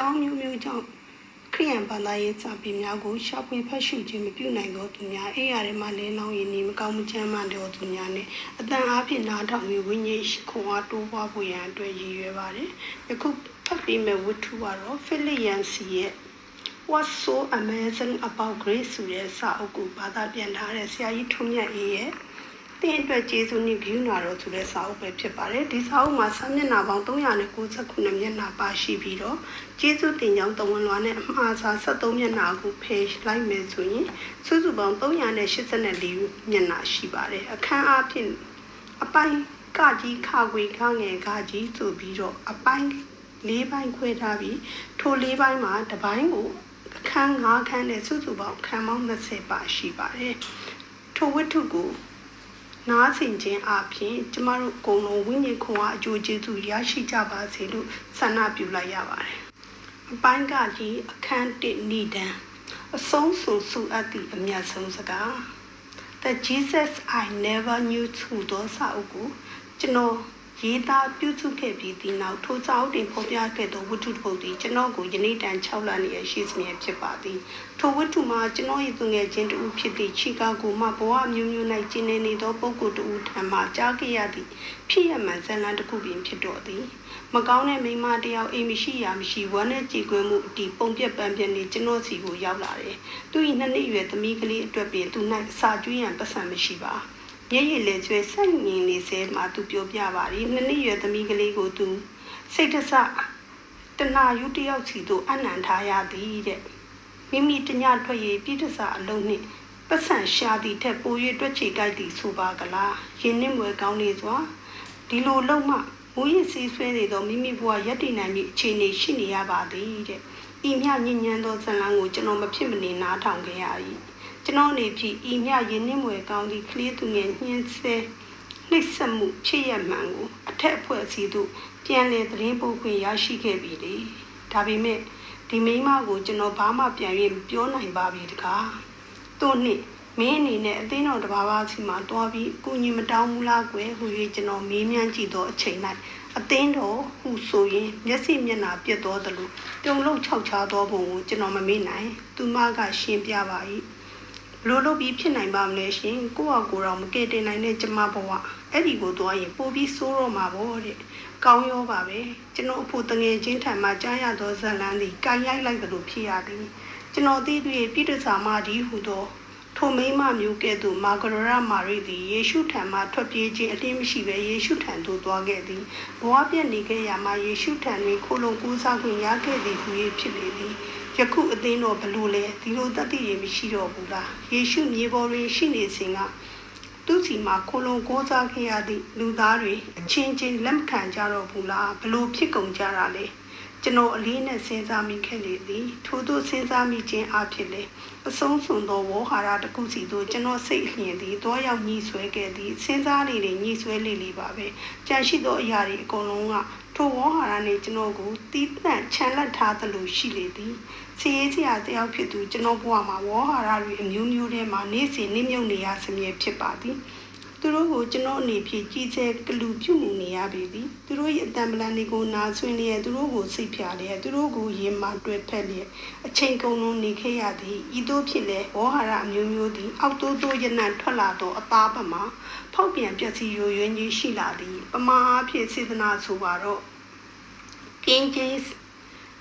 ကြောင်းမျိုးမျိုးကြောင့်ခရိယန်ဘာသာရေးစာပေများကိုရှာဖွေဖတ်ရှုခြင်းမပြုနိုင်သောသူများအိယာထဲမှလဲလောင်းရည်နေမကောင်းမှုချမ်းမှတဲ့သူများနဲ့အတန်အားဖြင့်နားထောင်ပြီးဝိညာဉ်ရှိခွန်အားတိုးပွားဖို့ရန်အတွက်ရည်ရွယ်ပါတယ်ယခုဖတ်ပြီးမဲ့ဝတ္ထုကတော့ဖိလိယန်စီရဲ့ What's so amazing about grace ဆိုတဲ့စာအုပ်ကိုဘာသာပြန်ထားတဲ့ဆရာကြီးထွန်းမြတ်အေးရဲ့ တင်းအတွက်ကျေးဇူးနဲ့ဂရုဏာတော်ဆိုတဲ့စာအုပ်ပဲဖြစ်ပါတယ်ဒီစာအုပ်မှာစာမျက်နှာပေါင်း399မျက်နှာပါရှိပြီးတော့ကျေးဇူးတင်ကြောင်းတဝန်လွာနဲ့အမှားစာ73မျက်နှာကိုဖယ်လိုက်မယ်ဆိုရင်စုစုပေါင်း384မျက်နှာရှိပါတယ်အခန်းအဖြစ်အပိုင်းကကြီးခခွေခငယ်ကကြီးဆိုပြီးတော့အပိုင်းလေးပိုင်းခွဲထားပြီးထိုလေးပိုင်းမှာတစ်ပိုင်းကိုအခန်း၅ခန်းနဲ့စုစုပေါင်းအခန်းပေါင်း20ပါရှိပါတယ်ထိုဝတ္ထုကို နားဆင်ခြင်းအပြင်ကျမတို့အကုန်လုံးဝိညာဉ်ခွန်အားအကျိုးကျေးဇူးရရှိကြပါစေလို့ဆန္ဒပြုလိုက်ရပါတယ်။အပိုင်းကကြီးအခန်းတစ်ဏိဒံအဆုံးစုစုအပ်သည့်အမြတ်ဆုံးစကား The Jesus I never knew သူသောစာအုပ်ကိုကျွန်တော် ရေးသားပြုစုခဲ့ပြီးဒီနောက်ထိုစာအုပ်တင်ဖော်ပြခဲ့သောဝတ္ထုတစ်ပုဒ်သည်ကျွန်တော်ကိုယနေ့တန်6လနေရရှိစမြဲဖြစ်ပါသည်ထိုဝတ္ထုမှာကျွန်တော်၏သူငယ်ချင်းတူဖြစ်သည့်ချီကာဂိုမှဘဝမျိုးမျိုး၌ကျင်းနေနေသောပုဂ္ဂိုလ်တူထံမှကြားခဲ့ရသည့်ဖြစ်ရမှန်ဇာတ်လမ်းတစ်ခုပင်ဖြစ်တော်သည်မကောင်းတဲ့မိန်းမတစ်ယောက်အိမ်မရှိရာမရှိဝမ်းနဲ့ကြည်ကွင်းမှုအတီပုံပြက်ပန်းပြက်နေကျွန်တော်စီကိုရောက်လာတယ်သူ၏နှစ်နှစ်အရွယ်သမီးကလေးအတွက်ပင်သူ၌အစာကျွေးရန်ပတ်စံမရှိပါ မျက်ရည်လည်းကျွဲဆက်ငင်နေစေမှသူပြောပြပါရီနှစ်နှစ်ရွယ်သမီးကလေးကိုသူစိတ်တဆတနာယူတယောက်စီတို့အနံထားရသည်တဲ့မိမိတညထွက်ရည်ပြည့်တစအလုံးနှင့်ပတ်စံရှာသည်ထက်ပို၍တွက်ချေကြိုက်သည်ဆိုပါကလားရင်းနှင်းမွယ်ကောင်းနေစွာဒီလိုလုံးမှမူရည်စီးဆွဲနေသောမိမိဘဝရက်တည်နိုင်မည့်အခြေအနေရှိနေရပါသည်တဲ့ဤမြညဉ့်ဉန်းသောဇလံကိုကျွန်တော်မဖြစ်မနေနားထောင်ခဲ့ရ၏ ကျွန်တော်အနေဖြင့်ဤမြရင်းနှင်းမွယ်ကောင်းသည့်ကလေးသူငယ်ညှင်းဆဲနှိပ်စက်မှုဖြစ်ရမှန်ကိုအထက်အဖွဲ့အစည်းတို့ပြန်လည်သတင်းပို့ခွင့်ရရှိခဲ့ပြီလေဒါပေမဲ့ဒီမိန်းမကိုကျွန်တော်ဘာမှပြန်၍မပြောနိုင်ပါပြီတကားသူနှင့်မင်းအနေနဲ့အသိတော်တစ်ပါးပါးစီမှာတွားပြီးကုညီမတောင်းဘူးလားကွယ်ဟူ၍ကျွန်တော်မေးမြန်းကြည့်သောအချိန်၌အသင်းတော်ဟုဆိုရင်မျက်စိမျက်နှာပြတ်တော်သလိုပြုံလုံးခြောက်ခြားသောပုံကိုကျွန်တော်မမေ့နိုင်သူမကရှင်းပြပါ၏ ဘလို့လို့ပြီးဖြစ်နိုင်ပါမလဲရှင်ကိုယ့်အကိုယ်တော်မကယ်တင်နိုင်တဲ့ကျမဘဝအဲ့ဒီကိုသွားရင်ပို့ပြီးဆိုးတော့မှာပေါ့တဲ့ကောင်းရောပါပဲကျွန်တော်အဖို့တငယ်ချင်းထံမှကြားရသောဇလန်းသည်ကိုင်ရိုက်လိုက်သလိုဖြစ်ရသည်ကျွန်တော်သိတွေ့ပြိတ္တစာမဒီဟုသောထိုမိမမျိုးကဲ့သို့မာဂရရမာရိသည်ယေရှုထံမှထွက်ပြေးခြင်းအလင်းမရှိဘဲယေရှုထံသို့သွားခဲ့သည်ဘဝပြည့်နေခဲ့ရာမှာယေရှုထံတွင်ခိုလုံကူးစားခွင့်ရခဲ့သည်ဟု၍ဖြစ်လေသည် ယခုအသင်းတော်ဘလို့လဲဒီလိုတတ်သိရမရှိတော့ဘူးလားယေရှုမြေပေါ်တွင်ရှိနေစဉ်ကသူစီမှာခိုလုံကိုးစားခဲ့ရသည့်လူသားတွေအချင်းချင်းလက်မခံကြတော့ဘူးလားဘလို့ဖြစ်ကုန်ကြတာလဲကျွန်တော်အလေးနဲ့စဉ်းစားမိခဲ့လေသည်ထို့သောစဉ်းစားမိခြင်းအဖြစ်လေအဆုံးစွန်သောဝေါဟာရတစ်ခုစီသို့ကျွန်တော်စိတ်အလျင်သည်တွားရောက်ညှိဆွဲခဲ့သည်စဉ်းစားလေလေညှိဆွဲလေလေပါပဲကြံရှိသောအရာတွေအကုန်လုံးကထိုဝေါဟာရနှင့်ကျွန်တော်ကိုတီးတန့်ချမ်းလက်ထားသလိုရှိလေသည် စီရေးစရာတယောက်ဖြစ်သူကျွန်တော်ဘဝမှာဝေါဟာရတွေအမျိုးမျိုးထဲမှာနေ့စဉ်နေ့မြုပ်နေရစမြဲဖြစ်ပါသည်သူတို့ကိုကျွန်တော်အနေဖြင့်ကြီးကျယ်ကလူပြုမှုနေရပြီသည်သူတို့ရဲ့အတံပလန်တွေကိုနာဆွင်းလျက်သူတို့ကိုစိတ်ဖြာလျက်သူတို့ကိုရင်မှတွေ့ဖက်လျက်အချိန်ကုန်လုံးနေခဲ့ရသည်ဤသို့ဖြစ်လဲဝေါဟာရအမျိုးမျိုးသည်အောက်တိုးတိုးရနံ့ထွက်လာသောအသားပမှာဖောက်ပြန်ပျက်စီးရိုရွင်းကြီးရှိလာသည်ပမာအဖြစ်စေတနာဆိုပါတော့ King James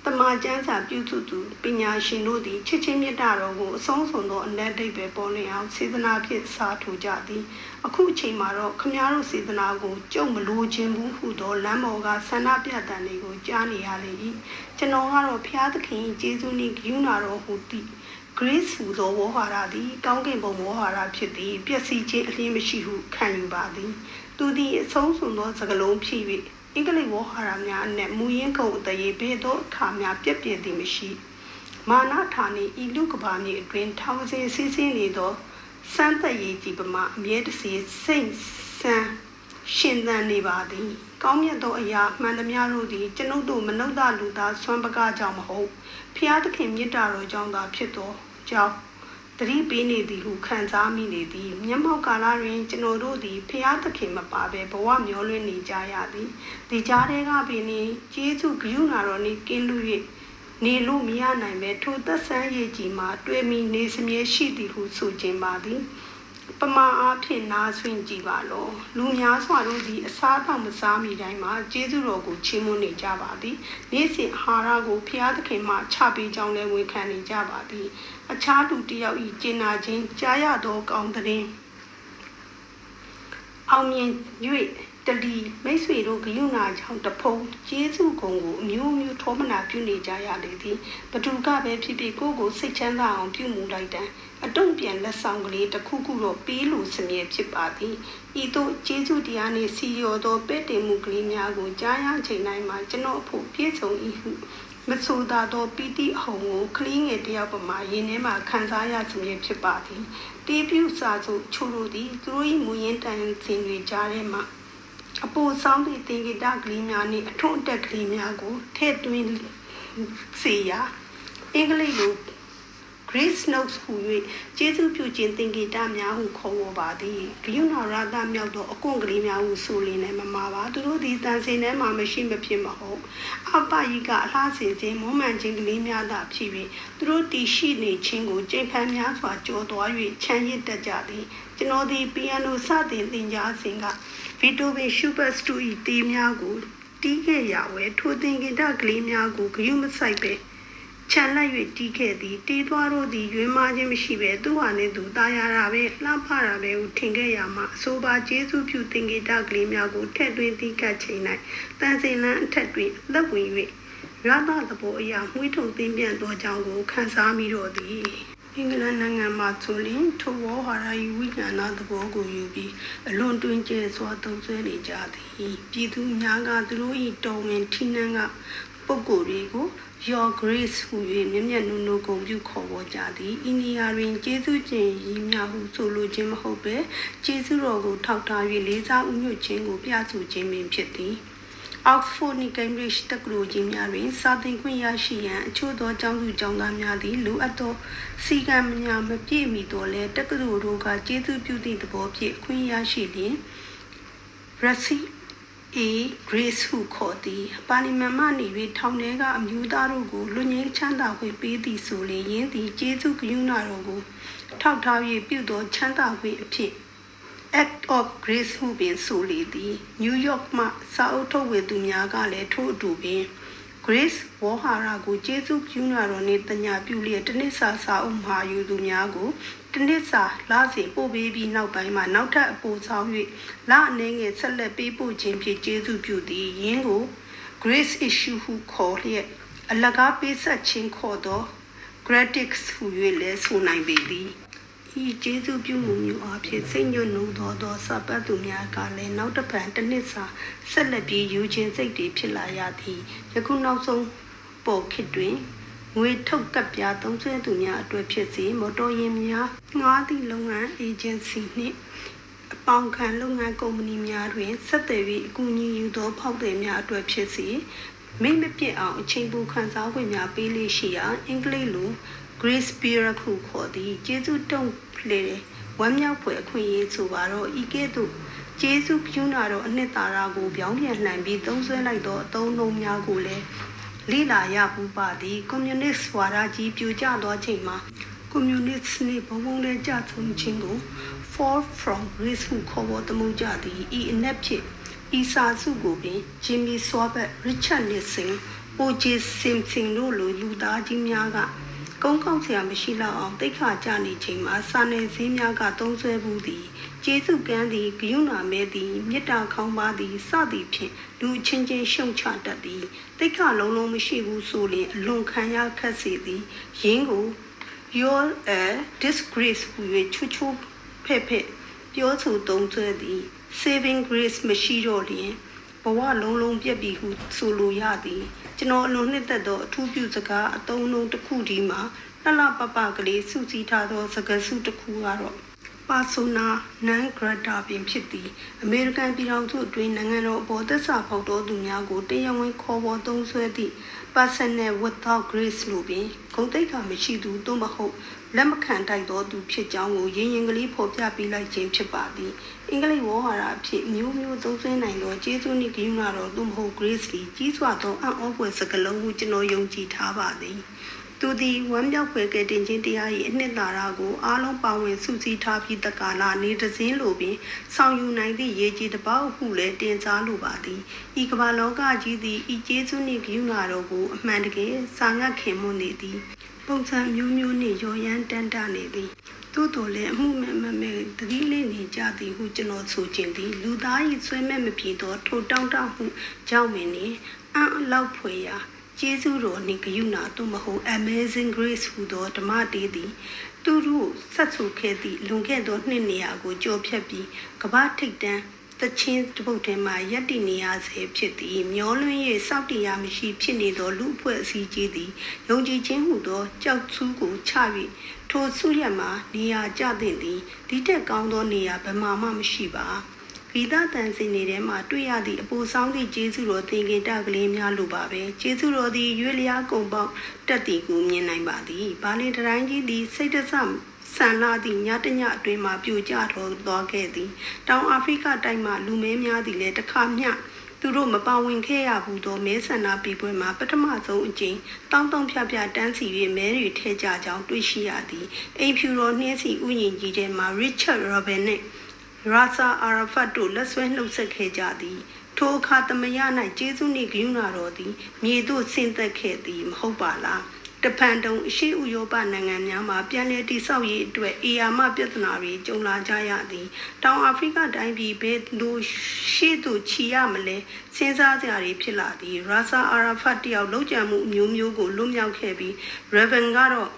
တမန်ကျမ်းစာပြုစုသူပညာရှင်တို့သည်ချစ်ချင်းမြတ်တာတော်ကိုအဆုံးစွန်သောအနက်ဒိတ်ပဲပေါ်လွင်အောင်စေတနာဖြင့်စာထူကြသည်အခုအချိန်မှာတော့ခမည်းတော်စေတနာကိုကြုံမလို့ခြင်းဘူးဟုသောလမ်းပေါ်ကဆန္ဒပြတန်တွေကိုကြားနေရလေ၏ကျွန်တော်ကတော့ဖျားသခင်ကျေးဇူးနှင့်ဂရုဏာတော်ဟူသည် grace ဟူသောဝေါဟာရသည်ကောင်းကင်ဘုံဝေါဟာရဖြစ်သည်ပျက်စီးခြင်းအလင်းမရှိဟုခံယူပါသည်သူသည်အဆုံးစွန်သောစကလုံးဖြစ်၍ အင်္ဂလိပ်ဝေါဟာရများအနက်မူရင်းကုန်အတရေဘေသောအခါများပြည့်ပြည့်သည်မရှိမာနဌာနေဤလူကဘာမြေအတွင်ထောင်စင်စီးစင်းနေသောစမ်းသက်ရည်ကြည်ပမာအမြဲတစေစိတ်ဆန်းရှင်သန်နေပါသည်ကောင်းမြတ်သောအရာမှန်သမျှတို့သည်ကျွန်ုပ်တို့မနုဿလူသားဆွမ်းပကားကြောင့်မဟုတ်ဖျားသခင်မြတ်တာတော်ကြောင့်သာဖြစ်သောကြောင့် တတိပေးနေသည်ဟုခံစားမိနေသည်မျက်မှောက်ကာလတွင်ကျွန်တော်တို့သည်ဖျားသခင်မပါဘဲဘဝမျောလွင့်နေကြရသည်ဒီကြားထဲကပင်ကျေးဇူးဂရုဏာတော်နှင့်ကင်းလူ၍နေလို့မရနိုင်ပဲထိုသက်ဆန်းရည်ကြီးမှာတွေ့မိနေစမြဲရှိသည်ဟုဆိုခြင်းပါသည်ပမာအားဖြင့်နားဆွင့်ကြည့်ပါလောလူများစွာတို့သည်အစားတောင်မစားမိတိုင်းမှာကျေးဇူးတော်ကိုချီးမွမ်းနေကြပါသည်နေ့စဉ်အာဟာရကိုဖျားသခင်မှချပေးကြောင်းလည်းဝန်ခံနေကြပါသည် အခြားသူတစ်ယောက်၏ကျင်နာခြင်းကြားရသောကောင်းတဲ့အောင်မြင်၍တလီမိတ်ဆွေတို့ဂယုဏကြောင့်တဖုံကျေးဇူးကုံကိုအမျိုးမျိုးထောမနာပြုနေကြရလေသည်ဘသူကပဲဖြစ်ဖြစ်ကိုယ့်ကိုစိတ်ချမ်းသာအောင်ပြုမှုလိုက်တံအတုံ့ပြန်လက်ဆောင်ကလေးတစ်ခုခုတော့ပေးလို့စမြဲဖြစ်ပါသည်ဤသို့ကျေးဇူးတရားနှင့်စီရောသောပဲ့တင်မှုကလေးများကိုကြားရချိန်တိုင်းမှာကျွန်တော်အဖို့ပြည့်စုံ၏ဟု မဆိုသာသောပီတိအဟုန်ကိုကလေးငယ်တယောက်ပမာရင်ထဲမှာခံစားရစမြဲဖြစ်ပါသည်တေးပြူစာစုချို့တို့သည်သူတို့၏မူရင်းတန်စဉ်တွေကြားထဲမှာအပူဆောင်သည့်သင်္ကေတကလေးများနှင့်အထွတ်အတက်ကလေးများကိုထည့်သွင်းစေရာအင်္ဂလိပ်လို Grace Notes ဟူ၍ကျေးဇူးပြုခြင်းသင်္ကေတများဟုခေါ်ဝေါ်ပါသည်ဂယုဏရတမြောက်သောအကွန်ကလေးများဟုဆိုလင်းလည်းမမှာပါသူတို့သည်တန်စင်ထဲမှာမရှိမဖြစ်မဟုတ်အပ္ပယိကအလားစင်ခြင်းမွမ်းမံခြင်းကလေးများသာဖြစ်၍သူတို့တည်ရှိနေခြင်းကိုကြိမ်ဖန်များစွာကြော်သွား၍ချမ်းရစ်တတ်ကြသည်ကျွန်တော်သည်ပီယိုနိုစတင်သင်ကြားစဉ်ကဗီတိုဘင်ရှူပါစတူ၏တေးများကိုတီးခဲ့ရဝဲထိုသင်္ကေတကလေးများကိုဂယုမဆိုင်ပဲ ခြံလိုက်၍တီးခဲ့သည်တီးသွားတော့သည်ရွေးမခြင်းမရှိပဲသူ့ဟာနှင့်သူตายရတာပဲလှပတာပဲဟုထင်ခဲ့ရမှာအဆိုပါကျေးဇူးပြုသင်္ကေတကလေးများကိုထည့်သွင်းတီးကပ်ချိန်၌တန်စင်လန်းအထက်တွင်အသက်ဝင်၍ရသသဘောအရာမှွေးထုံသိမ့်ပြန်သောကြောင့်ကိုခံစားမိတော့သည်အင်္ဂလန်နိုင်ငံမှာဆိုရင်ထိုဝေါ်ဟာရာယီဝိညာဏသဘောကိုယူပြီးအလွန်တွင်ကျဲစွာသုံးဆွဲနေကြသည်ပြည်သူများကသူတို့၏တော်ဝင်ထိနှန်းကပုဂ္ဂိုလ်တွေကို Your Grace ဟူ၍မြင့်မြတ်နုနုဂုံပြုခေါ်ပေါ်ကြသည်။ဤနေရာတွင်ကျေးဇူးခြင်းရည်များဟုဆိုလိုခြင်းမဟုတ်ပဲကျေးဇူးတော်ကိုထောက်ထား၍လေးစားဥညွတ်ခြင်းကိုပြဆိုခြင်းပင်ဖြစ်သည်။ Oxford နှင့် Cambridge တက္ကသိုလ်ကြီးများတွင်စာသင်ခွင့်ရရှိရန်အချို့သောကျောင်းသူကျောင်းသားများသည်လိုအပ်သောစီကံများမပြည့်မီတော့လဲတက္ကသိုလ်တို့ကကျေးဇူးပြုသည့်သဘောဖြင့်အခွင့်ရရှိလျင် receipt A Grace ဟုခေါ်သည်ပါလီမန်မှနေ၍ထောင်ထဲကအမျိုးသားတို့ကိုလူငင်းချမ်းသာခွင့်ပေးသည်ဆိုလျင်ယင်းသည်ကျေးဇူးကရုဏာတော်ကိုထောက်ထား၍ပြုသောချမ်းသာခွင့်အဖြစ် Act of Grace ဟုပင်ဆိုလေသည် New York မှစာအုပ်ထုတ်ဝေသူများကလည်းထို့အတူပင် Grace ဝေါ်ဟာရာကိုကျေးဇူးပြုနာတော်နှင့်တညာပြုလျက်တနစ်စာစာအုပ်မှာယူသူများကိုတနစ်စာလာစဉ်ပို့ပေးပြီးနောက်ပိုင်းမှာနောက်ထပ်အပူဆောင်၍လအနေငယ်ဆက်လက်ပေးပို့ခြင်းဖြင့်ကျေးဇူးပြုသည်ယင်းကို Grace issue ဟုခေါ်လျက်အလကားပေးဆက်ခြင်းခေါ်သော gratics ဟူ၍လည်းဆိုနိုင်ပေသည် ဤကျေးဇူးပြုမှုမျိုးအဖြစ်စိတ်ညွတ်နှုံသောသောစပတ်သူများကလည်းနောက်တစ်ဖန်တစ်နှစ်စာဆက်လက်ပြီးယူခြင်းစိတ်တွေဖြစ်လာရသည်ယခုနောက်ဆုံးပေါ်ခေတ်တွင်ငွေထုတ်ကပ်ပြားသုံးစွဲသူများအတွက်ဖြစ်စေမော်တော်ယာဉ်များငှားသည့်လုပ်ငန်းအေဂျင်စီနှင့်အပေါင်းခံလုပ်ငန်းကုမ္ပဏီများတွင်ဆက်သွယ်ပြီးအကူအညီယူသောဖောက်သည်များအတွက်ဖြစ်စေမိမပြစ်အောင်အချိန်ပူခံစား권များပေးလေးရှိရာအင်္ဂလိပ်လို Grace Period ခုခေါ်သည်ကျေးဇူးတုံးလေဝမ်းမြောက်ဖွယ်အခွင့်အရေးဆိုပါတော့ဤကဲ့သို့ကျေးဇူးပြုနာတော့အနှစ်သာရကိုပြောင်းပြန်လှန်ပြီးသုံးဆွဲလိုက်သောအသုံးအနှုန်းများကိုလည်းလိလာရပူပါသည်ကွန်မြူနစ်ဝါဒကြီးပြိုကျသောချိန်မှာကွန်မြူနစ်နှင့်ဘုံဘုံလေးကြဆုံးခြင်းကို fall from grace ဟုခေါ်ပေါ်တမှုကြသည်ဤအနက်ဖြင့်ဤစာစုကိုပင်ဂျင်မီဆွာဘတ်ရစ်ချတ်နစ်စင်အိုဂျီစင်စင်တို့လိုလူသားကြီးများက ကုန်းကောက်ဆရာမရှိတော့အောင်တိတ်ခါကြနေချိန်မှာစာနယ်ဇင်းများကသုံးဆွဲဘူးသည်ကျေးဇူးကမ်းသည်ဂယုဏမဲသည်မေတ္တာခေါင်းပါသည်စသည်ဖြင့်လူချင်းချင်းရှုံချတတ်သည်တိတ်ခါလုံးလုံးမရှိဘူးဆိုလျှင်အလွန်ခံရခက်စေသည်ယင်းကို your a disgrace ဟူ၍ချွတ်ချွတ်ဖက်ဖက်ပြောဆိုသုံးဆွဲသည် saving grace မရှိတော့လျင်ဘ ဝလုံးလုံးပြက်ပြီဟုဆိုလိုရသည်ကျွန်တော်အလွန်နှစ်သက်သောအထူးပြုစကားအသုံးလုံးတစ်ခုဒီမှာလှလှပပကလေးစုစည်းထားသောစကားစုတစ်ခုကတော့ persona non grata ပင်ဖြစ်သည်အမေရိကန်ပြည်ထောင်စုအတွင်းနိုင်ငံတော်အပေါ်သက်စာဖောက်တော်သူများကိုတရားဝင်ခေါ်ပေါ်သုံးစွဲသည့် personal without grace လို့ပင်ဂုဏ်သိက္ခာမရှိသူသို့မဟုတ်လက်မခံတိုက်သောသူဖြစ်ကြောင်းကိုရင်းရင်ကလေးဖော်ပြပေးလိုက်ခြင်းဖြစ်ပါသည်အင်္ဂလိပ်ဝေါ်ဟာရအဖြစ်မျိုးမျိုးသုံးစွဲနိုင်သောကျေးဇူးနှင့်ဂရုဏာတော်သို့မဟုတ် grace သည်ကြီးစွာသောအံ့ဩဖွယ်စကားလုံးကိုကျွန်တော်ယုံကြည်ထားပါသည် သူသည်ဝမ်းမြောက်ဖွယ်ကတင်ခြင်းတရား၏အနှစ်သာရကိုအားလုံးပါဝင်စုစည်းထားပြီးတက္ကလာနေတစင်းလိုပင်ဆောင်ယူနိုင်သည့်ရေကြီးတစ်ပေါက်ဟုလည်းတင်စားလိုပါသည်ဤကမ္ဘာလောကကြီးသည်ဤကျေးဇူးနှင့်ဂရုဏာတော်ကိုအမှန်တကယ်စာငတ်ခင်မွနေသည်ပုံစံမျိုးမျိုးနှင့်ရော်ရမ်းတန်းတနေသည်သို့တော်လည်းအမှုမဲ့မမဲ့တတိလေးနေကြသည်ဟုကျွန်တော်ဆိုခြင်းသည်လူသား၏ဆွဲမဲ့မပြေသောထိုတောင်းတမှုကြောင့်ပင်နေအံ့အလောက်ဖွယ်ရာ ကျေးဇူးတော်နှင့်ဂရုဏာသို့မဟုတ် Amazing Grace ဟူသောဓမ္မတေးသည်သူတို့ဆက်ဆူခဲ့သည့်လွန်ခဲ့သောနှစ်နေရာကိုကြော်ဖြတ်ပြီးကမ္ဘာထိပ်တန်းတချင်းတပုတ်ထဲမှာရက်တည်နေရစေဖြစ်သည်မျောလွန်း၍စောက်တရားမရှိဖြစ်နေသောလူအဖွဲ့အစည်းကြီးသည်ယုံကြည်ခြင်းဟုသောကြောက်ဆူးကိုချ၍ထိုဆုရက်မှာနေရာကျသင့်သည်ဒီတက်ကောင်းသောနေရာဘယ်မှမှမရှိပါ ဂီတတန်စင်နေထဲမှာတွေ့ရသည့်အပူဆောင်သည့်ကျေးဇူးတော်သင်္ကေတကလေးများလိုပါပဲကျေးဇူးတော်သည်ရွေလျားကုံပေါက်တက်တီကိုမြင်နိုင်ပါသည်ဘာလင်တတိုင်းကြီးသည်စိတ်တဆဆန္လာသည့်ညတညအတွင်းမှာပြိုကျတော်သွားခဲ့သည်တောင်အာဖရိကတိုက်မှလူမဲများသည်လည်းတစ်ခါမျှသူတို့မပါဝင်ခဲ့ရဘူးသောမဲဆန္ဒပြည်ပွဲမှာပထမဆုံးအကြိမ်တောင်းတောင်းဖြဖြတန်းစီ၍မဲတွေထဲကြကြောင်းတွေ့ရှိရသည်အိမ်ဖြူတော်နှင်းစီဥယျာဉ်ကြီးထဲမှာ Richard Robin နှ င့် Rasa Arafat တို့လက်ဆွဲနှုတ်ဆက်ခဲ့ကြသည်ထိုအခါသမယ၌ကျေးဇူးနှင့်ဂရုဏာတော်သည်မြေသို့ဆင်းသက်ခဲ့သည်မဟုတ်ပါလားတပန်တုံအရှိဥရောပနိုင်ငံများမှာပြန်လည်တည်ဆောက်ရေးအတွက်အေယာမပြဿနာတွေကြုံလာကြရသည်တောင်အာဖရိကတိုင်းပြည်ဘယ်လိုရှေ့သို့ချီရမလဲစဉ်းစားကြရဖြစ်လာသည်ရာဆာအာရာဖတ်တယောက်လောက်ကျန်မှုအမျိုးမျိုးကိုလွတ်မြောက်ခဲ့ပြီး Raven ကတော့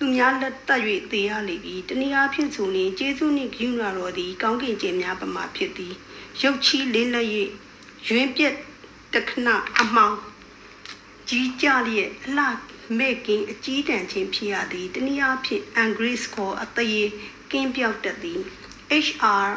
သူများလက်တက်၍သေရလေပြီတနည်းအားဖြင့်ဆိုရင်ကျေးဇူးနှင့်ဂရုဏာတော်သည်ကောင်းကင်ကျင်များပမာဖြစ်သည်ရုပ်ချီးလေးလက်၍ရွင်ပြက်တခဏအမောင်ကြီးကြလျက်အလှမဲ့ကင်းအကြီးတန်းခြင်းဖြစ်ရသည်တနည်းအားဖြင့် Anglice ကိုအသေးကင်းပြောက်တတ်သည် HR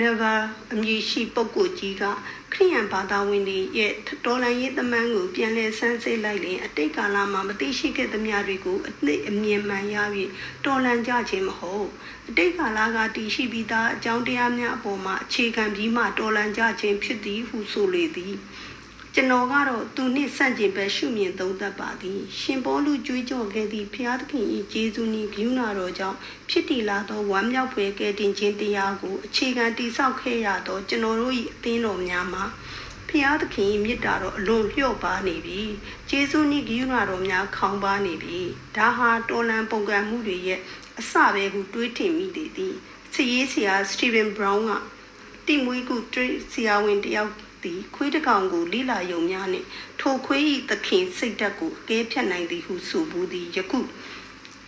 never အမည်ရှိပုဂ္ဂိုလ်ကြီးကခရိယန်ဘာသာဝင်တွေရဲ့တော်လန်ရေးသမန်းကိုပြန်လည်ဆန်းစစ်လိုက်ရင်အတိတ်ကာလမှာမသိရှိခဲ့သမျှတွေကိုအသိအမြင်မှန်ရပြီးတော်လန်ကြခြင်းမဟုတ်အတိတ်ကာလကတည်ရှိပြီးသားအကြောင်းတရားများအပေါ်မှာအခြေခံပြီးမှတော်လန်ကြခြင်းဖြစ်သည်ဟုဆိုလေသည် ကျွန်တော်ကတော့သူနှင့်ဆန့်ကျင်ဘက်ရှုမြင်သုံးသပ်ပါသည်ရှင်ဘောလူကြွေးကြော်ခဲ့သည့်ဖျားသခင်၏ဂျေဇုနှင့်ဂိူးနာတော်ကြောင့်ဖြစ်တည်လာသောဝမ်းမြောက်ဖွယ်ကယ်တင်ခြင်းတရားကိုအခြေခံတည်ဆောက်ခဲ့ရသောကျွန်တော်တို့၏အသင်းတော်များမှာဖျားသခင်၏မြစ်တာတော်အလွန်လျော့ပါနေပြီဂျေဇုနှင့်ဂိူးနာတော်များခေါင်းပါနေပြီဒါဟာတော်လန်ပုံကံမှုတွေရဲ့အစပဲဟုတွေးထင်မိသေးသည်စည်ရေးဆရာစတီဗင်ဘရောင်းကတိမွေးကူတရိဆရာဝန်တယောက် သည်ခွေးတကောင်ကိုလိလာယုံများနှင့်ထိုခွေး၏သခင်စိတ်ဓာတ်ကိုအကဲဖြတ်နိုင်သည်ဟုဆိုဘူးသည်ယခု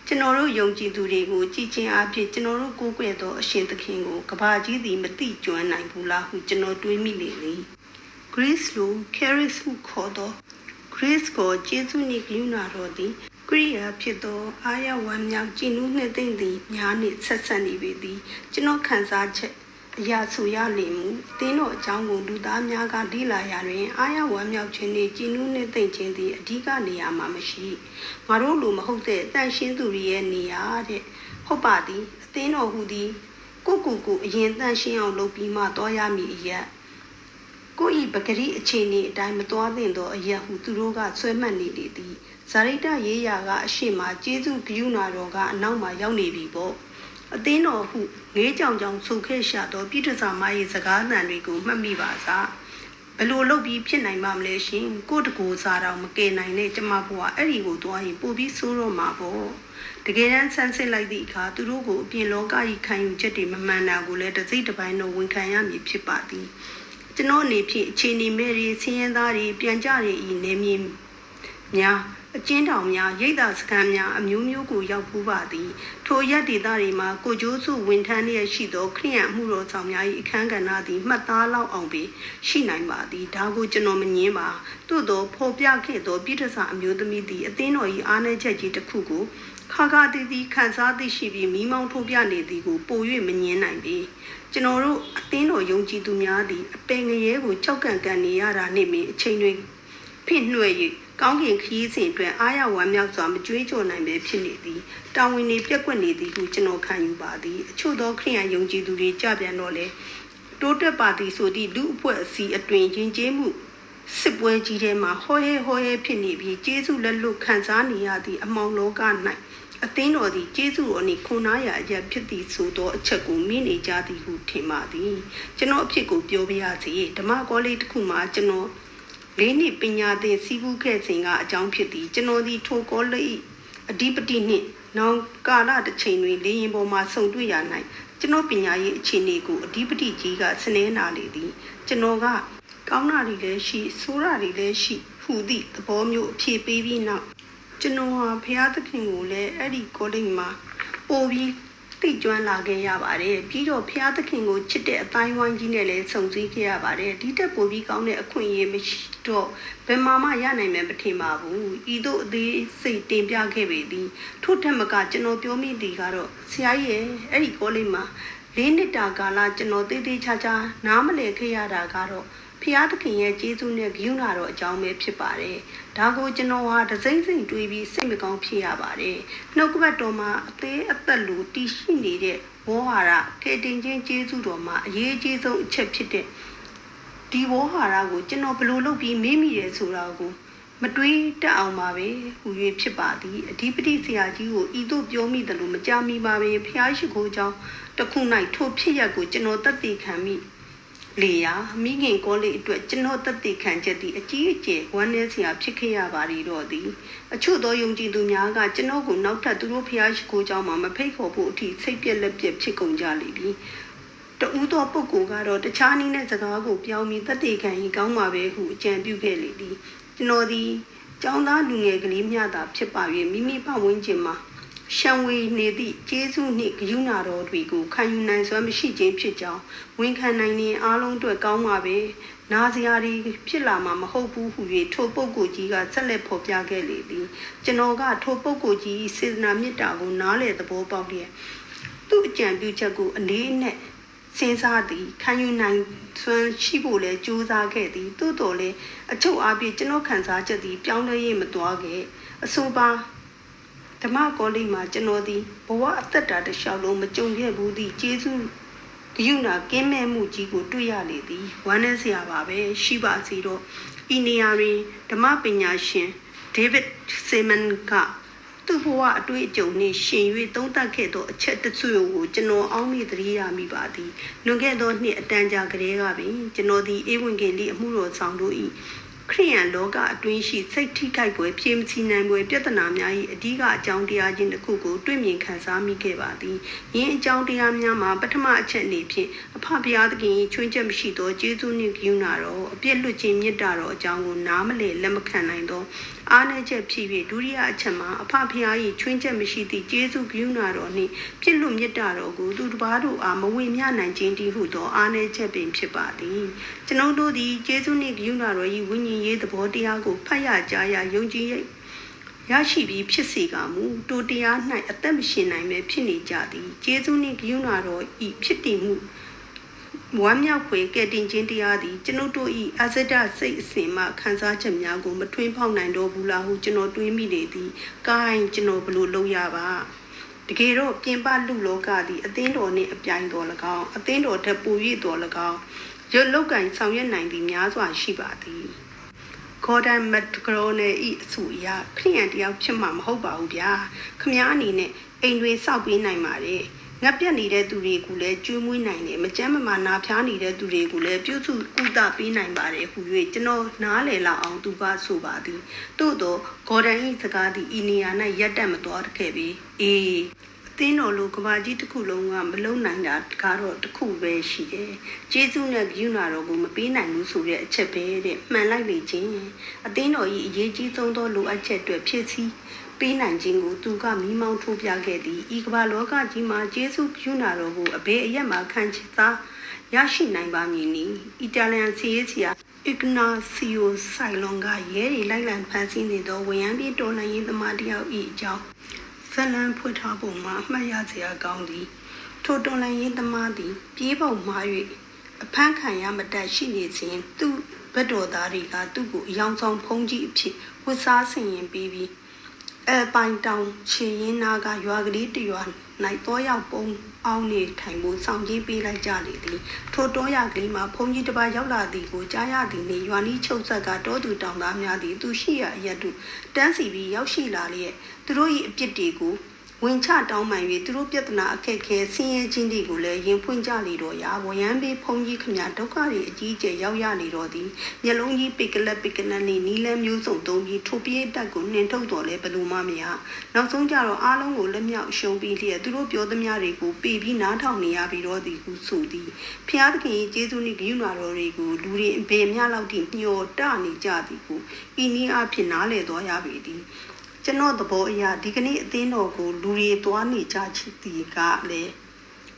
ကျွန်တော်တို့ယုံကြည်သူတွေကိုကြည်ချင်းအဖြစ်ကျွန်တော်တို့ကိုးကွယ်သောအရှင်သခင်ကိုကဘာကြီးသည်မတိကျွမ်းနိုင်ဘူးလားဟုကျွန်တော်တွေးမိလေလေ Grace လို Charis ဟုခေါ်သော Grace ကိုကျေးဇူးနှင့်ဂရုဏာတော်သည်ကရိယာဖြစ်သောအာရဝမ်းမြောက်ကြည်နူးနှစ်သိမ့်သည်များနှင့်ဆက်ဆက်နေပေသည်ကျွန်တော်ခံစားချက် အရာဆိုရလိမ့်မူတင်းတို့အကြောင်းကိုလူသားများကလေ့လာရတွင်အာရဝမ်းမြောက်ခြင်းနှင့်ကြည်နူးနှင့်သိမ့်ခြင်းသည်အဓိကနေရာမှာမရှိငါတို့လူမဟုတ်တဲ့တန်ရှင်းသူတွေရဲ့နေရာတဲ့ဟုတ်ပါသည်အသင်းတော်ဟူသည်ကိုကိုကိုအရင်တန်ရှင်းအောင်လုပ်ပြီးမှတော်ရမည်အရက်ကိုဤပဂရိအခြေအနေအတိုင်းမတော်သင့်သောအရက်ဟုသူတို့ကဆွဲမှတ်နေလေသည်ဇာရိတရေးရာကအရှိမကျေးဇူးဂယုဏတော်ကအနောက်မှာရောက်နေပြီပေါ့ အသင်းတော်ဟုငေးကြောင်ကြောင်ဆိုခဲ့ရှာသောပြိတ္တစာမ၏စကားသံတွေကိုမှတ်မိပါစားဘလို့လုပ်ပြီးဖြစ်နိုင်မှာမလဲရှင်ကိုတကူစားတော့မကယ်နိုင်တဲ့ကျမဘွားအဲ့ဒီကိုသွားရင်ပို့ပြီးဆိုးတော့မှာပေါ့တကယ်တမ်းဆန်းစစ်လိုက်သည့်အခါသူတို့ကိုအပြင်လောကကြီးခံယူချက်တွေမမှန်တာကိုလည်းတစိမ့်တစ်ပိုင်းတော့ဝန်ခံရမည်ဖြစ်ပါသည်ကျွန်တော်အနေဖြင့်အခြေအနေမဲ့တွေဆင်းရဲသားတွေပြန်ကြတွေဤနေမြင်များ အကျဉ်းထောင်များရိတ်သာစခန်းများအမျိုးမျိုးကိုရောက်ဖူးပါသည် ထိုရက်ဒေသတွေမှာကိုကျိုးစုဝန်ထမ်းလျက်ရှိသောခရိယံမှုတော်ဆောင်များ၏အခမ်းကဏ္ဍသည်မှတ်သားလောက်အောင်ပင်ရှိနိုင်ပါသည်ဒါကိုကျွန်တော်မငင်းပါသို့သောဖော်ပြခဲ့သောပြည်ထစာအမျိုးသမီးသည်အသင်းတော်၏အားနည်းချက်ကြီးတစ်ခုကိုခါခါတီတီခံစားသိရှိပြီးမိမောင်းထိုးပြနေသည်ကိုပို၍မငင်းနိုင်ပေကျွန်တော်တို့အသင်းတော်ယုံကြည်သူများသည်အပင်ငရဲကိုကြောက်ကန်ကန်နေရတာနှင့်ပင်အချိန်တွေ ဖိနှွဲ့၍ကောင်းကင်ခရီးစဉ်အတွက်အားရဝမ်းမြောက်စွာမကြွေးကြော်နိုင်ပဲဖြစ်နေသည်တာဝန်တွေပြက်ကွက်နေသည်ဟုကျွန်တော်ခံယူပါသည်အချို့သောခရိယန်ယုံကြည်သူတွေကြပြန်တော့လေတိုးတက်ပါသည်ဆိုသည့်လူအဖွဲ့အစည်းအတွင်ယဉ်ကျေးမှုစစ်ပွဲကြီးထဲမှာဟောဟဲဟောဟဲဖြစ်နေပြီးကျေးဇူးလက်လွတ်ခံစားနေရသည့်အမောင်လောက၌အသင်းတော်သည်ကျေးဇူးတော်နှင့်ခွန်အားရအရာဖြစ်သည်ဆိုသောအချက်ကိုမိနေကြသည်ဟုထင်ပါသည်ကျွန်တော်အဖြစ်ကိုပြောပြရစီဓမ္မကောလေးတစ်ခုမှာကျွန်တော် လေးနှစ်ပညာသင်စီးပူးခဲ့စဉ်ကအကြောင်းဖြစ်သည်ကျွန်တော်သည်ထိုကောလေးအဓိပတိနှင့်နောင်ကာလတစ်ချိန်တွင်လေရင်ပေါ်မှဆုံတွေ့ရ၌ကျွန်တော်ပညာရေးအခြေအနေကိုအဓိပတိကြီးကစနေနာလေသည်ကျွန်တော်ကကောင်းတာတွေလည်းရှိဆိုးတာတွေလည်းရှိဟူသည့်သဘောမျိုးအဖြေပေးပြီးနောက်ကျွန်တော်ဟာဘုရားသခင်ကိုလည်းအဲ့ဒီကောလိပ်မှာပို့ပြီး သိကျွမ်းလာခဲ့ရပါတယ်ပြီးတော့ဘုရားသခင်ကိုချစ်တဲ့အတိုင်းဝိုင်းကြီးနဲ့လည်းဆုံစည်းခဲ့ရပါတယ်ဒီတက်ပို့ပြီးကောင်းတဲ့အခွင့်အရေးမရှိတော့ဘယ်မှာမှရနိုင်မယ်မထင်ပါဘူးဤသို့အသေးစိတ်တင်ပြခဲ့ပေသည်ထို့ထက်မကကျွန်တော်ပြောမိသည်ကတော့ဆရာကြီးရဲ့အဲ့ဒီကောလိပ်မှာလေးနှစ်တာကာလကျွန်တော်သေးသေးချာချာနားမလည်ခဲ့ရတာကတော့ ဖျားသခင်ရဲ့ကျေးဇူးနဲ့ဂရုဏာတော်အကြောင်းပဲဖြစ်ပါတယ်။ဒါကိုကျွန်တော်ဟာဒစိမ့်စိမ့်တွေးပြီးစိတ်မကောင်းဖြစ်ရပါတယ်။နှုတ်ကပတ်တော်မှာအသေးအသက်လိုတည်ရှိနေတဲ့ဝေါ်ဟာရကေတင်ချင်းကျေးဇူးတော်မှာအရေးကြီးဆုံးအချက်ဖြစ်တဲ့ဒီဝေါ်ဟာရကိုကျွန်တော်ဘယ်လိုလုပ်ပြီးမေးမိရဲဆိုတာကိုမတွေးတတ်အောင်ပါပဲဟူ၍ဖြစ်ပါသည်အဓိပတိဆရာကြီးကိုဤသို့ပြောမိတယ်လို့မကြားမိပါပဲဖျားရှိခိုးကြောင်းတစ်ခု၌ထို့ဖြစ်ရက်ကိုကျွန်တော်သက်သေခံမိ လေယာမိခင်ကောလေးအတွက်ကျွန်တော်သက်သေခံချက်သည်အကြီးအကျယ်ဝမ်းနည်းစရာဖြစ်ခဲ့ရပါလေတော့သည်အချို့သောယုံကြည်သူများကကျွန်တော်ကိုနောက်ထပ်သူတို့ဖျားရှိခိုးကြောင်းမှာမဖိတ်ခေါ်ဖို့အထိစိတ်ပြက်လက်ပြက်ဖြစ်ကုန်ကြလိမ့်ပြီတူသောပုဂ္ဂိုလ်ကတော့တခြားနည်းနဲ့စကားကိုပြောင်းပြီးသက်သေခံရင်ကောင်းမှာပဲဟုအကြံပြုခဲ့လေသည်ကျွန်တော်သည်ကျောင်းသားလူငယ်ကလေးမျှသာဖြစ်ပါ၍မိမိပတ်ဝန်းကျင်မှာ ရှံဝေနေသည့်ကျေးဇူးနှင့်ဂရုဏာတော်တွေကိုခံယူနိုင်စွမ်းမရှိခြင်းဖြစ်ကြောင်းဝန်ခံနိုင်ရင်အားလုံးအတွက်ကောင်းပါပဲနာစရာတွေဖြစ်လာမှာမဟုတ်ဘူးဟု၍ထိုပုဂ္ဂိုလ်ကြီးကဆက်လက်ဖော်ပြခဲ့လေသည်ကျွန်တော်ကထိုပုဂ္ဂိုလ်ကြီးစေတနာမေတ္တာကိုနားလည်သဘောပေါက်လျက်သူ့အကြံပြုချက်ကိုအလေးနဲ့စဉ်းစားသည်ခံယူနိုင်စွမ်းရှိဖို့လဲကြိုးစားခဲ့သည်သို့တော်လဲအချုပ်အားဖြင့်ကျွန်တော်ခံစားချက်သည်ပြောင်းလဲရေးမသွားခဲ့အဆိုပါ ဓမ္မကောလိပ်မှာကျွန်တော်သည်ဘဝအသက်တာတစ်လျှောက်လုံးမကြုံခဲ့ဘူးသည့်ကျေးဇူးဂယုဏကင်းမဲ့မှုကြီးကိုတွေ့ရလေသည်ဝမ်းနည်းစရာပါပဲရှိပါစီတော့ဤနေရာတွင်ဓမ္မပညာရှင်ဒေးဗစ်ဆီမန်ကသူ့ဘဝအတွေ့အကြုံနှင့်ရှင်၍သုံးသပ်ခဲ့သောအချက်တချို့ကိုကျွန်တော်အောက်မေ့သတိရမိပါသည်လွန်ခဲ့သောနှစ်အတန်ကြာကလေးကပင်ကျွန်တော်သည်ဧဝံဂေလိအမှုတော်ဆောင်တို့၏ ခရိယန်လောကအတွင်းရှိစိတ်ထိခိုက်ပွဲပြေမချီနိုင်ပွဲပြဿနာများ၏အဓိကအကြောင်းတရားချင်းတစ်ခုကိုတွေ့မြင်ခံစားမိခဲ့ပါသည်။ယင်းအကြောင်းတရားများမှာပထမအချက်အနေဖြင့်အဖဘုရားသခင်၏ချွင်းချက်မရှိသောကျေးဇူးနှင့်ဂရုဏာတော်အပြည့်လွတ်ခြင်းမေတ္တာတော်အကြောင်းကိုနားမလည်လက်မခံနိုင်သော အားနည်းချက်ဖြစ်၍ဒုတိယအချက်မှာအဖဖျား၏ချွင်းချက်မရှိသည့်ကျေးဇူးဂရုဏာတော်နှင့်ပြည့်လွတ်မေတ္တာတော်ကိုသူတစ်ပါးတို့အားမဝေမျှနိုင်ခြင်းတည်းဟုသောအားနည်းချက်ပင်ဖြစ်ပါသည်ကျွန်ုပ်တို့သည်ကျေးဇူးနှင့်ဂရုဏာတော်၏ဝိညာဉ်ရေးသဘောတရားကိုဖတ်ရကြားရယုံကြည်ရရှိပြီးဖြစ်စေကမူတိုတရား၌အသက်မရှင်နိုင်ပဲဖြစ်နေကြသည်ကျေးဇူးနှင့်ဂရုဏာတော်ဤဖြစ်တည်မှု ဝမ်းမြောက်ဖွယ်ကဲ့တင်ခြင်းတရားသည်ကျွန်ုပ်တို့၏အဇဒစိတ်အစဉ်မှခံစားချက်များကိုမထွင်းဖောက်နိုင်တော့ဘူးလားဟုကျွန်တော်တွေးမိနေသည်။ကိုင်းကျွန်တော်ဘလို့လုပ်ရပါ။တကယ်တော့ပြင်ပလူလောကသည်အသင်းတော်နှင့်အပြိုင်တော်၎င်းအသင်းတော်ထက်ပို၍တော်၎င်းရုပ်လောက်ကင်ဆောင်ရွက်နိုင်သည်များစွာရှိပါသည်။ဂေါ်ဒန်မတ်ဂရိုနယ်ဤအဆူအရခရိယန်တယောက်ဖြစ်မှာမဟုတ်ပါဘူးဗျာ။ခမားအနေနဲ့အိမ်တွင်စောက်ပေးနိုင်ပါတယ်။ ငတ်ပြတ်နေတဲ့သူတွေကိုလည်းကျွေးမွေးနိုင်တယ်မကြမ်းမမာနာဖျားနေတဲ့သူတွေကိုလည်းပြုစုကုသပေးနိုင်ပါတယ်ဟူ၍ကျွန်တော်နားလည်လောက်အောင်သူကဆိုပါသည်သို့တော့ဂေါ်ဒန်၏စကားသည်ဤနေရာ၌ရက်တက်မသွားခဲ့ပြီအေးအသင်းတော်လိုကဘာကြီးတစ်ခုလုံးကမလုံနိုင်တာကတော့တစ်ခုပဲရှိတယ်။ကျေးဇူးနဲ့ဂရုဏာတော်ကိုမပေးနိုင်ဘူးဆိုတဲ့အချက်ပဲတဲ့။မှန်လိုက်လေချင်းအသင်းတော်၏အရေးကြီးဆုံးသောလိုအပ်ချက်တွေဖြစ်စီ ပေးနိုင်ခြင်းကိုသူကမိမောင်းထိုးပြခဲ့သည်ဤကမ္ဘာလောကကြီးမှာယေရှုပြုနာတော်ကိုအဘယ်အရက်မှခံချသားရရှိနိုင်ပါမည်နည်းအီတာလျန်စီရေးစီယာအစ်ဂနာစီယိုဆိုင်လွန်ကရဲရီလိုက်လံဖန်ဆီးနေသောဝရံပြေတော်လှန်ရေးသမားတယောက်၏အကြောင်းဖလန်ဖွင့်ထားပုံမှာအမှတ်ရစရာကောင်းသည်ထိုတော်လန်ရင်သမားသည် ပြေးပုံမှာ၍အဖမ်းခံရမတတ်ရှိနေစဉ်သူ့ဘက်တော်သားတွေကသူ့ကိုအယောင်ဆောင်ဖုံးကြီးအဖြစ်ဝတ်စားဆင်ရင်ပြီးပြီး အဲပိုင်တောင်ခြေရင်းနာကရွာကလေးတစ်ရွာ၌တော့ရောက်ပုံအောင်နေထိုင်ဖို့ဆောင်ကြီးပေးလိုက်ကြလေသည်ထိုတောရကလေးမှာဖုံးကြီးတစ်ပါးရောက်လာသည်ကိုကြားရသည်နှင့်ရွာနီးချုပ်ဆက်ကတောသူတောင်သားများသည်သူရှိရာအရက်တို့တန်းစီပြီးရောက်ရှိလာလျက်သူတို့၏အပြစ်တွေကို ဝင်ချတောင်းပန်၍သူတို့ပြဿနာအခက်ခဲဆင်းရဲခြင်းတွေကိုလည်းရင်ဖွင့်ကြလေတော့ရာဝရမ်းပေးဖုန်ကြီးခမဒုက္ခတွေအကြီးအကျယ်ရောက်ရလေတော့သည်မျက်လုံးကြီးပိကလက်ပိကနက်နဲ့နီးလန်းမျိုးစုံသုံးပြီးထိုပြေးတက်ကိုနှင်ထုတ်တော်လဲဘယ်လိုမှမရနောက်ဆုံးကြတော့အားလုံးကိုလက်မြောက်ရှုံးပြီးလျက်သူတို့ပြောသမျှတွေကိုပေပြီးနားထောင်နေရပြီးတော့သည်ဟုဆိုသည်ဖျားသခင်ရဲ့ကျေးဇူးနှင့်ဂရုဏာတော်တွေကိုလူတွေအပေများလောက်ထိမျှော်တနေကြသည်ကိုဤနည်းအဖြစ်နားလည်တော်ရပေသည် ကျွန်တော်သဘောအရဒီကနေ့အသင်းတော်ကိုလူတွေသွားနေကြချစ်သည်ကလည်း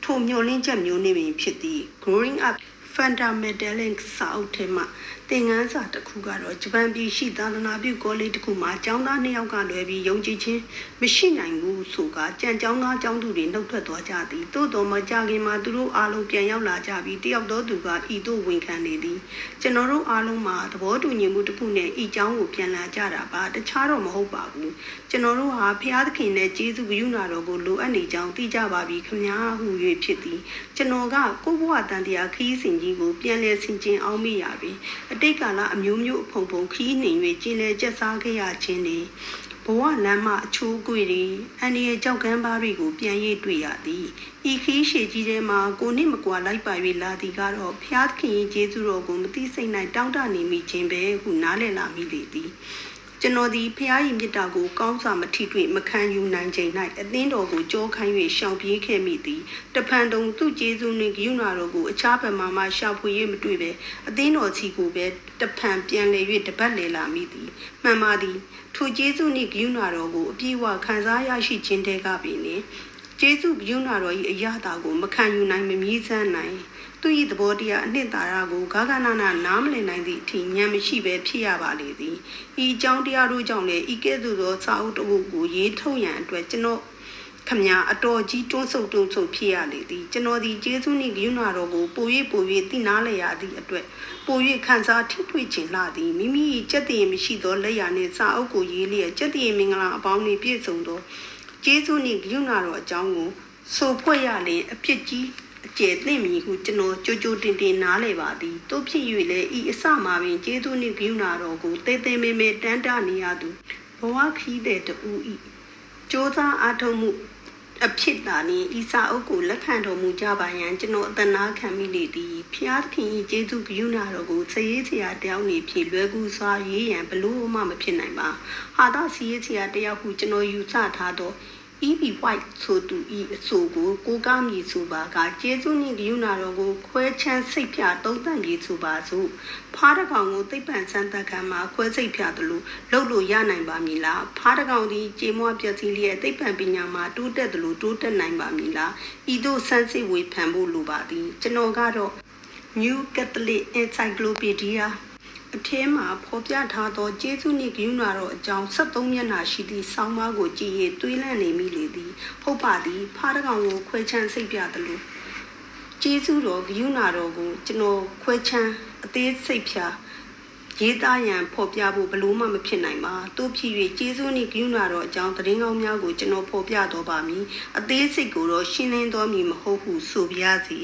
ထိုမျောလင်းချက်မျိုးနေပင်ဖြစ်သည် growing up fundamentalist စာအုပ်ထဲမှာ သင်ခန်းစာတစ်ခုကတော့ဂျပန်ပြည်ရှိသာသနာပြုကောလိပ်တစ်ခုမှာကျောင်းသားနှစ်ယောက်ကလွယ်ပြီးယုံကြည်ခြင်းမရှိနိုင်ဘူးဆိုကကြံကျောင်းသားကျောင်းသူတွေနှုတ်ထွက်သွားကြသည်သို့တော်မကြခင်မှာသူတို့အားလုံးပြန်ရောက်လာကြပြီးတယောက်သောသူကဤသို့ဝန်ခံနေသည်ကျွန်တော်တို့အားလုံးမှာသဘောတူညီမှုတစ်ခုနဲ့ဤကျောင်းကိုပြန်လာကြတာပါတခြားတော့မဟုတ်ပါဘူးကျွန်တော်တို့ဟာဖျားသခင်နဲ့ကျေးဇူးကရုဏာတော်ကိုလိုအပ်နေကြောင်းသိကြပါပြီခမညာဟူ၍ဖြစ်သည်ကျွန်တော်ကကိုဘဝတန်တရားခီးစဉ်ကြီးကိုပြန်လဲဆင်ခြင်အောင်မိရပြီအတိတ်ကာလအမျိုးမျိုးအဖုံဖုံခီးနေ၍ကျင်းလဲကျက်စားခဲ့ရခြင်းတွေဘဝလမ်းမအချိုးကွေတွေအန်ဒီရဲ့ကြောက်ကမ်းပါးတွေကိုပြန်ရည်တွေ့ရသည်ဤခီးရှည်ကြီးထဲမှာကိုနစ်မကွာလိုက်ပါ၍လာသည်ကတော့ဖျားသခင်ရဲ့ကျေးဇူးတော်ကိုမသိစိတ်၌တောင်းတနေမိခြင်းပဲဟုနားလည်လာမိလေသည် ကျွန်တော်ဒီဖျားရည်မြစ်တာကိုကောင်းစွာမထိတွေ့မခံယူနိုင်ချိန်၌အသင်းတော်ကိုကြောခိုင်း၍ရှောင်ပြေးခဲ့မိသည်တဖန်တုံသူ့ကျေးဇူးနှင့်ဂရုဏာတော်ကိုအခြားဘက်မှမှရှာဖွေ၍မတွေ့ပဲအသင်းတော်စီကိုပဲတဖန်ပြန်လည်၍တပတ်လည်လာမိသည်မှန်ပါသည်ထိုကျေးဇူးနှင့်ဂရုဏာတော်ကိုအပြည့်အဝခံစားရရှိခြင်းတည်းကပင်လေကျေးဇူးဂရုဏာတော်၏အရာတာကိုမခံယူနိုင်မမြည်စမ်းနိုင် သူ၏သဘောတရားအနှစ်သာရကိုဂါဂနာနာနားမလည်နိုင်သည့်အထိဉာဏ်မရှိဘဲဖြစ်ရပါလေသည်ဤအကြောင်းတရားတို့ကြောင့်လည်းဤကဲ့သို့သောစာအုပ်တစ်ခုကိုရေးထုတ်ရန်အတွက်ကျွန်တော်ခမညာအတော်ကြီးတွန်းဆုပ်တွန်းဆုပ်ဖြစ်ရလေသည်ကျွန်တော်ဒီကျေးဇူးနှင့်ဂရုဏာတော်ကိုပို၍ပို၍သိနာလည်ရသည့်အတွက်ပို၍ခံစားထိတွေ့ခြင်းလာသည်မိမိ၏စက်တည်မရှိသောလက်ရာနှင့်စာအုပ်ကိုရေးလျက်စက်တည်မင်္ဂလာအပေါင်းနှင့်ပြည့်စုံသောကျေးဇူးနှင့်ဂရုဏာတော်အကြောင်းကိုဆိုဖွဲ့ရလျင်အဖြစ်ကြီး အကျယ်သိမ့်မည်ဟုကျွန်တော်ကြိုကြိုတင်တင်နားလည်ပါသည်တို့ဖြစ်၍လည်းဤအစမှာပင်ကျေးဇူးနှင့်ဂရုဏာတော်ကိုတဲတဲမဲမဲတန်းတနေရသူဘဝခီးတဲ့တူဤစ조사အားထုတ်မှုအဖြစ်သာနှင့်ဤစာအုပ်ကိုလက်ခံတော်မူကြပါရန်ကျွန်တော်အသနာခံမိလေသည်ဖျားသခင်၏ကျေးဇူးဂရုဏာတော်ကိုစည်ရေးစရာတယောက်နေဖြစ်လွယ်ကူစွာရေးရန်ဘလို့မှမဖြစ်နိုင်ပါဟာသာစည်ရေးစရာတယောက်ဟုကျွန်တော်ယူဆထားသော EB White ဆိုသူဤအဆိုကိုကိုကားမည်ဆိုပါကကျေးဇူးနှင့်ဂရုဏာတော်ကိုခွဲချမ်းစိတ်ဖြာတုံးတန်ကြီးဆိုပါစို့ဖားတကောင်ကိုသိပ္ပံစမ်းသပ်ခံမှာခွဲစိတ်ဖြာသလိုလှုပ်လို့ရနိုင်ပါမည်လားဖားတကောင်သည်ကြေမွားပြည့်စည်လျက်သိပ္ပံပညာမှာတိုးတက်သလိုတိုးတက်နိုင်ပါမည်လားဤသို့စမ်းစစ်ဝေဖန်ဖို့လိုပါသည်ကျွန်တော်ကတော့ New Catholic Encyclopedia အထဲမှာဖော်ပြထားသောကျေးဇူးနှင့်ဂရုဏာတော်အကြောင်း73မျက်နှာရှိသည့်ဆောင်းပါးကိုကြည်ရသွေးလန့်နေမိလေသည်ဟုတ်ပါသည်ဖားတကောင်ကိုခွဲချမ်းစိတ်ပြသလိုကျေးဇူးတော်ဂရုဏာတော်ကိုကျွန်တော်ခွဲချမ်းအသေးစိတ်ဖြာရေးသားရန်ဖော်ပြဖို့ဘလို့မှမဖြစ်နိုင်ပါတို့ဖြစ်၍ကျေးဇူးနှင့်ဂရုဏာတော်အကြောင်းသတင်းကောင်းများကိုကျွန်တော်ဖော်ပြတော်ပါမည်အသေးစိတ်ကိုတော့ရှင်းလင်းတော်မူမဟုတ်ဟုဆိုပြရစီ